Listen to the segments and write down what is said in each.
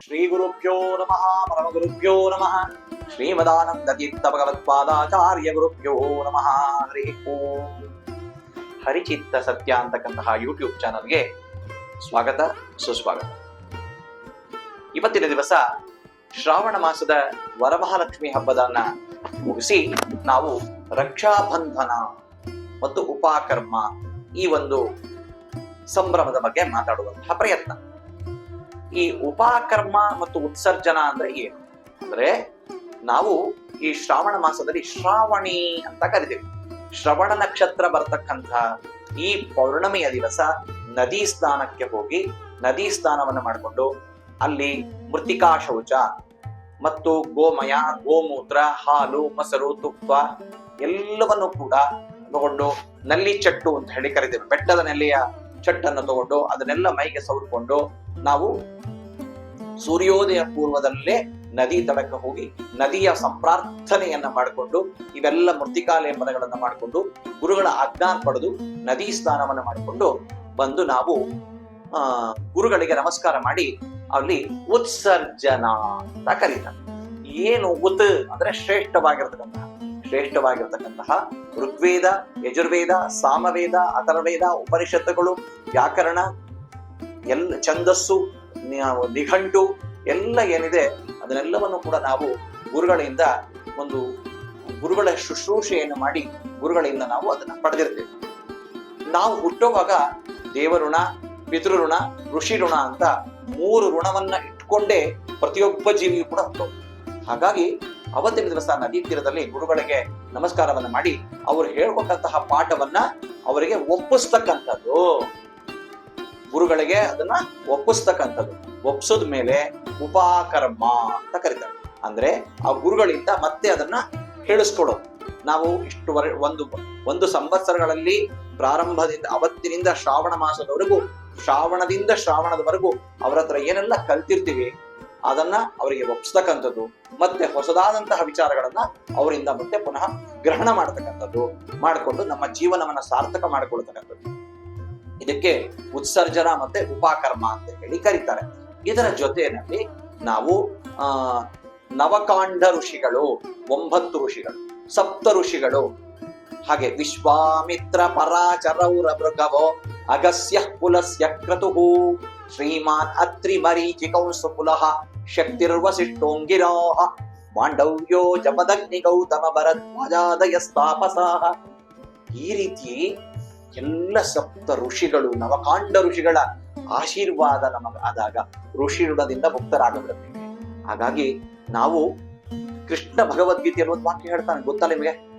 ಶ್ರೀ ಗುರುಭ್ಯೋ ನಮಃ ಪರಮ ಗುರುಭ್ಯೋ ನಮಃ ಶ್ರೀಮದಾನಂದ ತೀರ್ಥ ಭಗವತ್ಪಾದಾಚಾರ್ಯ ಗುರುಭ್ಯೋ ನಮಃ ಹರಿ ಓಂ ಹರಿಚಿತ್ತ ಸತ್ಯ ಅಂತಕ್ಕಂತಹ ಯೂಟ್ಯೂಬ್ ಚಾನಲ್ಗೆ ಸ್ವಾಗತ, ಸುಸ್ವಾಗತ. ಇವತ್ತಿನ ದಿವಸ ಶ್ರಾವಣ ಮಾಸದ ವರಮಹಾಲಕ್ಷ್ಮಿ ಹಬ್ಬದನ್ನ ಮುಗಿಸಿ ನಾವು ರಕ್ಷಾಬಂಧನ ಮತ್ತು ಉಪಾಕರ್ಮ ಈ ಒಂದು ಸಂಭ್ರಮದ ಬಗ್ಗೆ ಮಾತಾಡುವಂತಹ ಪ್ರಯತ್ನ. ಈ ಉಪಾಕರ್ಮ ಮತ್ತು ಉತ್ಸರ್ಜನ ಅಂದ್ರೆ ಏನು? ಅಂದ್ರೆ ನಾವು ಈ ಶ್ರಾವಣ ಮಾಸದಲ್ಲಿ ಶ್ರಾವಣಿ ಅಂತ ಕರಿತೀವಿ. ಶ್ರವಣ ನಕ್ಷತ್ರ ಬರ್ತಕ್ಕಂಥ ಈ ಪೌರ್ಣಮಿಯ ದಿವಸ ನದಿ ಸ್ನಾನಕ್ಕೆ ಹೋಗಿ ನದಿ ಸ್ನಾನವನ್ನು ಮಾಡಿಕೊಂಡು ಅಲ್ಲಿ ಮೃತಿಕಾ ಶೌಚ ಮತ್ತು ಗೋಮಯ, ಗೋಮೂತ್ರ, ಹಾಲು, ಮೊಸರು, ತುಪ್ಪ ಎಲ್ಲವನ್ನು ಕೂಡ ತಗೊಂಡು ನಲ್ಲಿ ಚಟ್ಟು ಅಂತ ಹೇಳಿ ಕರಿತೇವೆ. ಬೆಟ್ಟದ ನೆಲ್ಲಿಯ ಚಟ್ಟನ್ನು ತಗೊಂಡು ಅದನ್ನೆಲ್ಲ ಮೈಗೆ ಸವರ್ಕೊಂಡು ನಾವು ಸೂರ್ಯೋದಯ ಪೂರ್ವದಲ್ಲೇ ನದಿ ತಡಕ್ಕೆ ಹೋಗಿ ನದಿಯ ಸಂಪ್ರಾರ್ಥನೆಯನ್ನ ಮಾಡಿಕೊಂಡು ಇವೆಲ್ಲ ಪದಗಳನ್ನ ಮಾಡಿಕೊಂಡು ಗುರುಗಳ ಆಜ್ಞಾನ ಪಡೆದು ನದಿ ಸ್ನಾನವನ್ನು ಮಾಡಿಕೊಂಡು ಬಂದು ನಾವು, ಆ, ಗುರುಗಳಿಗೆ ನಮಸ್ಕಾರ ಮಾಡಿ ಅಲ್ಲಿ ಉತ್ಸರ್ಜನ ಅಂತ ಕರೀತಾರೆ. ಏನು ಉತ್ ಅಂದ್ರೆ ಶ್ರೇಷ್ಠವಾಗಿರ್ತಕ್ಕಂತಹ ಶ್ರೇಷ್ಠವಾಗಿರ್ತಕ್ಕಂತಹ ಋಗ್ವೇದ, ಯಜುರ್ವೇದ, ಸಾಮವೇದ ಅಥರ್ವೇದ ಉಪನಿಷತ್ತುಗಳು, ವ್ಯಾಕರಣ, ಎಲ್ಲ ಛಂದಸ್ಸು ನಿಘಂಟು, ಎಲ್ಲ ಏನಿದೆ ಅದನ್ನೆಲ್ಲವನ್ನು ಕೂಡ ನಾವು ಗುರುಗಳಿಂದ ಒಂದು ಗುರುಗಳ ಶುಶ್ರೂಷೆಯನ್ನು ಮಾಡಿ ಗುರುಗಳಿಂದ ನಾವು ಅದನ್ನ ಪಡೆದಿರ್ತೇವೆ. ನಾವು ಹುಟ್ಟುವಾಗ ದೇವಋಣ, ಪಿತೃಋಣ ಋಷಿ ಋಣ ಅಂತ ಮೂರು ಋಣವನ್ನ ಇಟ್ಕೊಂಡೇ ಪ್ರತಿಯೊಬ್ಬ ಜೀವಿಯು ಕೂಡ ಹುಟ್ಟೋದು. ಹಾಗಾಗಿ ಅವತ್ತಿನ ದಿವಸ ನದಿ ತೀರದಲ್ಲಿ ಗುರುಗಳಿಗೆ ನಮಸ್ಕಾರವನ್ನ ಮಾಡಿ ಅವರು ಹೇಳ್ಕೊಟ್ಟಂತಹ ಪಾಠವನ್ನ ಅವರಿಗೆ ಒಪ್ಪಿಸ್ತಕ್ಕಂಥದ್ದು. ಗುರುಗಳಿಗೆ ಅದನ್ನ ಒಪ್ಪಿಸ್ತಕ್ಕಂಥದ್ದು. ಒಪ್ಸದ ಮೇಲೆ ಉಪಾಕರ್ಮ ಅಂತ ಕರೀತಾರೆ. ಅಂದ್ರೆ ಆ ಗುರುಗಳಿಂದ ಮತ್ತೆ ಅದನ್ನ ಹೇಳಿಸ್ಕೊಡೋದು. ನಾವು ಇಷ್ಟು ವರ್ ಒಂದು ಒಂದು ಸಂವತ್ಸರಗಳಲ್ಲಿ ಪ್ರಾರಂಭದಿಂದ ಅವತ್ತಿನಿಂದ ಶ್ರಾವಣ ಮಾಸದವರೆಗೂ, ಶ್ರಾವಣದಿಂದ ಶ್ರಾವಣದವರೆಗೂ ಅವರ ಹತ್ರ ಏನೆಲ್ಲ ಕಲ್ತಿರ್ತೀವಿ ಅದನ್ನ ಅವರಿಗೆ ಒಪ್ಸ್ತಕ್ಕಂಥದ್ದು, ಮತ್ತೆ ಹೊಸದಾದಂತಹ ವಿಚಾರಗಳನ್ನ ಅವರಿಂದ ಮತ್ತೆ ಪುನಃ ಗ್ರಹಣ ಮಾಡತಕ್ಕಂಥದ್ದು, ಮಾಡಿಕೊಂಡು ನಮ್ಮ ಜೀವನವನ್ನ ಸಾರ್ಥಕ ಮಾಡಿಕೊಳ್ತಕ್ಕಂಥದ್ದು. ಇದಕ್ಕೆ ಉತ್ಸರ್ಜನ ಮತ್ತೆ ಉಪಾಕರ್ಮ ಅಂತ ಹೇಳಿ ಕರೀತಾರೆ. ಇದರ ಜೊತೆಯಲ್ಲಿ ನಾವು, ಆ, ನವಕಾಂಡ ಋಷಿಗಳು, ಒಂಬತ್ತು ಋಷಿಗಳು, ಸಪ್ತ ಋಷಿಗಳು, ಹಾಗೆ ವಿಶ್ವಾಮಿತ್ರ ಪರಾಚರೌರ ಮೃಗವೋ ಅಗಸ್ಯ ಕುಲಸ್ಯ ಕ್ರತುಹು ಶ್ರೀಮಾನ್ ಅತ್ರಿ ಮರೀಚಿಕೌಂಸು ಕುಲಃ ಶಕ್ತಿರ್ವಸಿಷ್ಠೋಂಗಿರೋಹ ಮಾಂಡವ್ಯೋ ಜಪದಗ್ನಿ ಗೌತಮ ಭರದ್ವಾಜಾದಯಸ್ತಾಪಸಾಹ ಈ ರೀತಿ ಎಲ್ಲ ಸಪ್ತ ಋಷಿಗಳು, ನವಕಾಂಡ ಋಷಿಗಳ ಆಶೀರ್ವಾದ ನಮಗ ಆದಾಗ ಋಷಿ ಋಣದಿಂದ ಮುಕ್ತರಾಗಬಿಡುತ್ತೇವೆ ಹಾಗಾಗಿ ನಾವು ಕೃಷ್ಣ ಭಗವದ್ಗೀತೆ ಅನ್ನೋದು ವಾಕ್ಯ ಹೇಳ್ತಾನೆ, ಗೊತ್ತಾ ನಿಮಗೆ?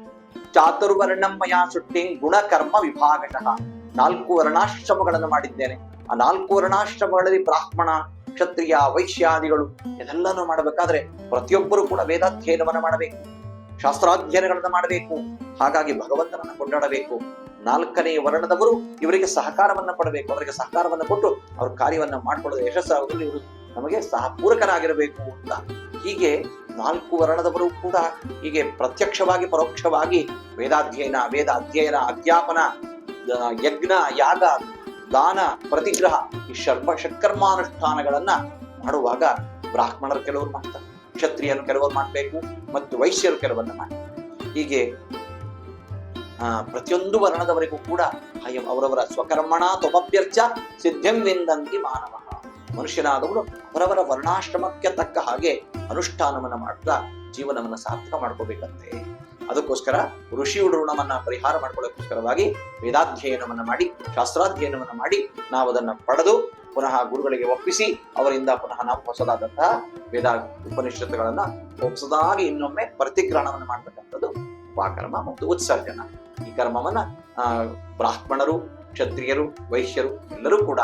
ಚಾತುರ್ವರ್ಣಮಯ ಸುಟ್ಟಿಂಗ್ ಗುಣಕರ್ಮ ವಿಭಾಗಶಃ. ನಾಲ್ಕು ವರ್ಣಾಶ್ರಮಗಳನ್ನು ಮಾಡಿದ್ದೇನೆ. ಆ ನಾಲ್ಕು ವರ್ಣಾಶ್ರಮಗಳಲ್ಲಿ ಬ್ರಾಹ್ಮಣ, ಕ್ಷತ್ರಿಯ, ವೈಶ್ಯಾದಿಗಳು ಇದೆಲ್ಲನೂ ಮಾಡಬೇಕಾದ್ರೆ ಪ್ರತಿಯೊಬ್ಬರು ಕೂಡ ವೇದಾಧ್ಯಯನವನ್ನು ಮಾಡಬೇಕು, ಶಾಸ್ತ್ರಾಧ್ಯಯನಗಳನ್ನು ಮಾಡಬೇಕು, ಹಾಗಾಗಿ ಭಗವಂತನನ್ನು ಕೊಂಡಾಡಬೇಕು. ನಾಲ್ಕನೇ ವರ್ಣದವರು ಇವರಿಗೆ ಸಹಕಾರವನ್ನು ಕೊಡಬೇಕು. ಅವರಿಗೆ ಸಹಕಾರವನ್ನು ಕೊಟ್ಟು ಅವ್ರ ಕಾರ್ಯವನ್ನು ಮಾಡ್ಕೊಳ್ಳೋದು ಯಶಸ್ಸಾಗುವುದರಲ್ಲಿ ಇವರು ನಮಗೆ ಸಹಪೂರಕರಾಗಿರಬೇಕು ಅಂತ. ಹೀಗೆ ನಾಲ್ಕು ವರ್ಣದವರು ಕೂಡ ಹೀಗೆ ಪ್ರತ್ಯಕ್ಷವಾಗಿ, ಪರೋಕ್ಷವಾಗಿ ವೇದಾಧ್ಯಯನ ವೇದ ಅಧ್ಯಯನ ಅಧ್ಯಾಪನ ಯಜ್ಞ, ಯಾಗ ದಾನ, ಪ್ರತಿಗ್ರಹ ಈ ಶರ್ಮ ಷಟ್ಕರ್ಮಾನುಷ್ಠಾನಗಳನ್ನ ಮಾಡುವಾಗ ಬ್ರಾಹ್ಮಣರು ಕೆಲವರು ಮಾಡ್ತಾರೆ. ಕ್ಷತ್ರಿಯರು ಕೆಲವರು ಮಾಡಬೇಕು ಮತ್ತು ವೈಶ್ಯರು ಕೆಲವನ್ನ ಮಾಡ್ತಾರೆ. ಹೀಗೆ ಪ್ರತಿಯೊಂದು ವರ್ಣದವರಿಗೂ ಕೂಡ ಅಯಂ ಅವರವರ ಸ್ವಕರ್ಮಣ ತೊಮಭ್ಯರ್ಚ ಸಿದ್ಧಂ ವಿಂದಂತಿ ಮಾನವ. ಮನುಷ್ಯನಾದವರು ಅವರವರ ವರ್ಣಾಶ್ರಮಕ್ಕೆ ತಕ್ಕ ಹಾಗೆ ಅನುಷ್ಠಾನವನ್ನ ಮಾಡ್ತಾ ಜೀವನವನ್ನ ಸಾರ್ಥಕ ಮಾಡ್ಕೋಬೇಕಂತೆ. ಅದಕ್ಕೋಸ್ಕರ ಋಷಿ ಋಣವನ್ನ ಪರಿಹಾರ ಮಾಡ್ಕೊಳ್ಳೋಕ್ಕೋಸ್ಕರವಾಗಿ ವೇದಾಧ್ಯಯನವನ್ನ ಮಾಡಿ, ಶಾಸ್ತ್ರಾಧ್ಯಯನವನ್ನ ಮಾಡಿ ನಾವು ಅದನ್ನ ಪಡೆದು ಪುನಃ ಗುರುಗಳಿಗೆ ಒಪ್ಪಿಸಿ ಅವರಿಂದ ಪುನಃ ನಾವು ಹೊಸದಾದಂತಹ ವೇದ ಉಪನಿಷತ್ತುಗಳನ್ನ ಹೊಸದಾಗಿ ಇನ್ನೊಮ್ಮೆ ಪ್ರತಿಗ್ರಹಣವನ್ನು ಮಾಡ್ತಕ್ಕಂಥದ್ದು ಉಪಕರ್ಮ ಮತ್ತು ಉತ್ಸರ್ಜನ. ಈ ಕರ್ಮವನ್ನ ಬ್ರಾಹ್ಮಣರು, ಕ್ಷತ್ರಿಯರು, ವೈಶ್ಯರು ಎಲ್ಲರೂ ಕೂಡ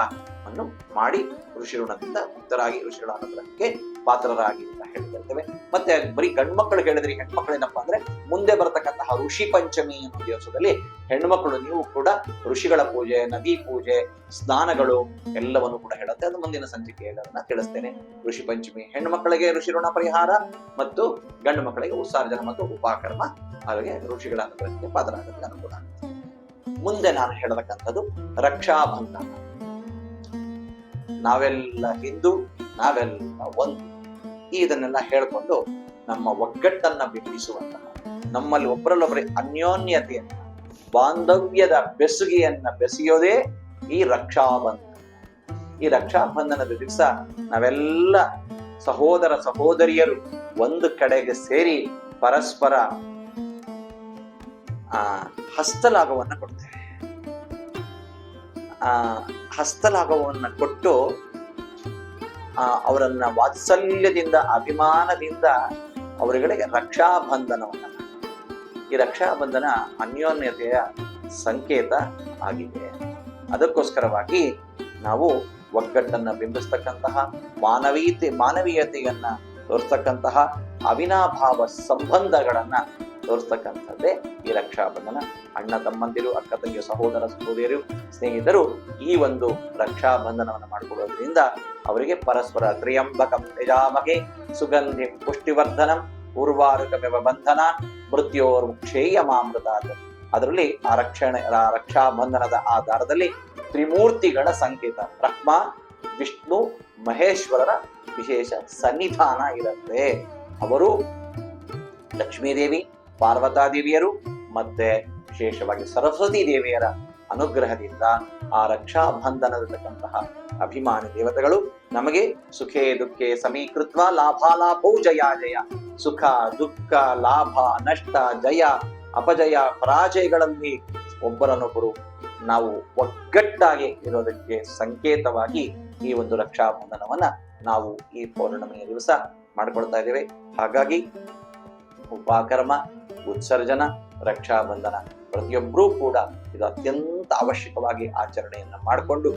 ಅನ್ನು ಮಾಡಿ ಋಷಿ ಋಣದಿಂದ ಮುಕ್ತರಾಗಿ ಋಷಿಗಳ ಅನುಗ್ರಹಕ್ಕೆ ಪಾತ್ರರಾಗಿ ಅಂತ ಹೇಳ್ತಿರ್ತೇವೆ ಮತ್ತೆ ಬರೀ ಗಂಡ್ಮಕ್ಳು ಹೇಳಿದ್ರಿ ಹೆಣ್ಮಕ್ಳು ಏನಪ್ಪಾ ಅಂದ್ರೆ ಮುಂದೆ ಬರತಕ್ಕಂತಹ ಋಷಿ ಪಂಚಮಿ ಅನ್ನೋ ದಿವಸದಲ್ಲಿ ಹೆಣ್ಮಕ್ಳು ನೀವು ಕೂಡ ಋಷಿಗಳ ಪೂಜೆ, ನದಿ ಪೂಜೆ, ಸ್ನಾನಗಳು ಎಲ್ಲವನ್ನು ಕೂಡ ಹೇಳುತ್ತೆ. ಅದು ಮುಂದಿನ ಸಂಚಿಕೆಯಲ್ಲಿ ಹೇಳೋದನ್ನ ತಿಳಿಸ್ತೇನೆ. ಋಷಿ ಪಂಚಮಿ ಹೆಣ್ಮಕ್ಳಿಗೆ ಋಷಿ ಋಣ ಪರಿಹಾರ ಮತ್ತು ಗಂಡು ಮಕ್ಕಳಿಗೆ ಉತ್ಸಾರ್ಜನ ಮತ್ತು ಉಪಾಕರ್ಮ. ಹಾಗೆ ಋಷಿಗಳ ಅನುಗ್ರಹಕ್ಕೆ ಪಾತ್ರರಾಗಕ್ಕೆ ಅನುಕೂಲ ಮುಂದೆ ನಾನು ಹೇಳತಕ್ಕಂಥದ್ದು ರಕ್ಷಾಬಂಧನ ನಾವೆಲ್ಲ ಹಿಂದೂ, ನಾವೆಲ್ಲ ಒಂದು. ಇದನ್ನೆಲ್ಲ ಹೇಳ್ಕೊಂಡು ನಮ್ಮ ಒಗ್ಗಟ್ಟನ್ನ ಬಿಂಬಿಸುವಂತಹ, ನಮ್ಮಲ್ಲಿ ಒಬ್ಬರಲ್ಲೊಬ್ಬರೇ ಅನ್ಯೋನ್ಯತೆಯನ್ನ, ಬಾಂಧವ್ಯದ ಬೆಸುಗೆಯನ್ನ ಬೆಸೆಯೋದೇ ಈ ರಕ್ಷಾಬಂಧನ. ಈ ರಕ್ಷಾಬಂಧನದ ದಿವಸ ನಾವೆಲ್ಲ ಸಹೋದರ ಸಹೋದರಿಯರು ಒಂದು ಕಡೆಗೆ ಸೇರಿ ಪರಸ್ಪರ, ಆ, ಹಸ್ತಲಾಘವನ್ನ ಕೊಡ್ತೇವೆ. ಆ, ಹಸ್ತಲಾಘವನ್ನ ಕೊಟ್ಟು ಅವರನ್ನ ವಾತ್ಸಲ್ಯದಿಂದ, ಅಭಿಮಾನದಿಂದ ಅವರುಗಳಿಗೆ ರಕ್ಷಾಬಂಧನವನ್ನು. ಈ ರಕ್ಷಾಬಂಧನ ಅನ್ಯೋನ್ಯತೆಯ ಸಂಕೇತ ಆಗಿದೆ ಅದಕ್ಕೋಸ್ಕರವಾಗಿ ನಾವು ಒಗ್ಗಟ್ಟನ್ನ ಬಿಂಬಿಸ್ತಕ್ಕಂತಹ ಮಾನವೀಯತೆ, ಮಾನವೀಯತೆಯನ್ನ ತೋರಿಸ್ತಕ್ಕಂತಹ ಅವಿನಾಭಾವ ಸಂಬಂಧಗಳನ್ನ ತೋರಿಸ್ತಕ್ಕಂಥದ್ದೇ ಈ ರಕ್ಷಾಬಂಧನ ಅಣ್ಣ ತಮ್ಮಂದಿರು, ಅಕ್ಕ ತಂಗಿಯ ಸಹೋದರ ಸಹೋದರಿಯರು, ಸ್ನೇಹಿತರು ಈ ಒಂದು ರಕ್ಷಾಬಂಧನವನ್ನು ಮಾಡಿಕೊಡೋದ್ರಿಂದ ಅವರಿಗೆ ಪರಸ್ಪರ ತ್ರಿಯಂಬಕಂ ಯಜಾಮಹೆ ಸುಗಂಧಿ ಪುಷ್ಟಿವರ್ಧನಂ ಉರ್ವಾರುಕಮೆವ ಬಂಧನ ಮೃತ್ಯೋರ್ಮುಕ್ಷೇಯ ಮಾಮೃತ ಅದರಲ್ಲಿ ಆ ರಕ್ಷಣೆ, ಆ ರಕ್ಷಾಬಂಧನದ ಆಧಾರದಲ್ಲಿ ತ್ರಿಮೂರ್ತಿಗಳ ಸಂಕೇತ, ಬ್ರಹ್ಮ, ವಿಷ್ಣು, ಮಹೇಶ್ವರರ ವಿಶೇಷ ಸನ್ನಿಧಾನ ಇರುತ್ತೆ. ಅವರು ಲಕ್ಷ್ಮೀದೇವಿ ಪಾರ್ವತಾದೇವಿಯರು ಮತ್ತೆ ವಿಶೇಷವಾಗಿ ಸರಸ್ವತಿ ದೇವಿಯರ ಅನುಗ್ರಹದಿಂದ ಆ ಬಂಧನದಂತಹ ಅಭಿಮಾನಿ ದೇವತೆಗಳು ನಮಗೆ ಸುಖೇ ದುಃಖೇ ಸಮೀಕೃತ್ವ ಲಾಭಾಲಾಭೌ ಜಯ ಜಯ. ಸುಖ, ದುಃಖ, ಲಾಭ, ನಷ್ಟ, ಜಯ, ಅಪಜಯ, ಪರಾಜಯಗಳಲ್ಲಿ ಒಬ್ಬರನ್ನೊಬ್ಬರು ನಾವು ಒಗ್ಗಟ್ಟಾಗಿ ಇರೋದಕ್ಕೆ ಸಂಕೇತವಾಗಿ ಈ ಒಂದು ರಕ್ಷಾಬಂಧನವನ್ನ ನಾವು ಈ ಪೌರ್ಣಮಿಯ ದಿವಸ ಮಾಡ್ಕೊಳ್ತಾ ಇದ್ದೇವೆ. ಹಾಗಾಗಿ ಉಪಕರ್ಮ ಉತ್ಸರ್ಜನ, ರಕ್ಷಾಬಂಧನ ಪ್ರತಿಯೊಬ್ಬರೂ ಕೂಡ ಇದು ಅತ್ಯಂತ ಅವಶ್ಯಕವಾಗಿ ಆಚರಣೆಯನ್ನ ಮಾಡಿಕೊಂಡು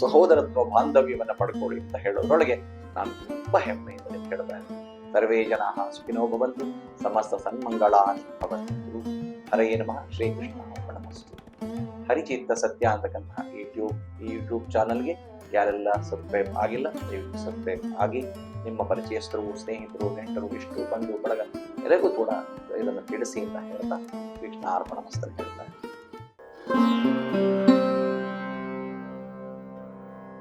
ಸಹೋದರತ್ವ ಬಾಂಧವ್ಯವನ್ನು ಪಡ್ಕೊಳ್ಳಿ ಅಂತ ಹೇಳೋದ್ರೊಳಗೆ ನಾನು ತುಂಬಾ ಹೆಮ್ಮೆಯಿಂದ ಹೇಳ್ತಾ ಸರ್ವೇ ಜನ ಸುಖಿನೋ ಭವಂತು, ಸಮಸ್ತ ಸನ್ಮಂಗಳಾನಿ ಭವಂತು. ಹರೇ ನಮಃ, ಶ್ರೀಕೃಷ್ಣ ಹರಿಚಿತ್ತ ಸತ್ಯ ಅಂತಕ್ಕಂತಹ ಯೂಟ್ಯೂಬ್ ಈ ಯೂಟ್ಯೂಬ್ ಚಾನಲ್ಗೆ ಯಾರೆಲ್ಲ ಸಬ್ಸ್ಕ್ರೈಬ್ ಆಗಿಲ್ಲ, ದಯವಿಟ್ಟು ಸಬ್ಸ್ಕ್ರೈಬ್ ಆಗಿ. ನಿಮ್ಮ ಪರಿಚಯಸ್ಥರು, ಸ್ನೇಹಿತರು, ನೆಂಟರು ಇಷ್ಟು ಬಂಧು, ಬಳಗ, ಎಲ್ಲರಿಗೂ ಕೂಡ ಇದನ್ನು ತಿಳಿಸಿ ಅಂತ ಹೇಳ್ತಾ ಕೃಷ್ಣ ಅರ್ಪಣ ಮಸ್ತ ಹೇಳ್ತಾರೆ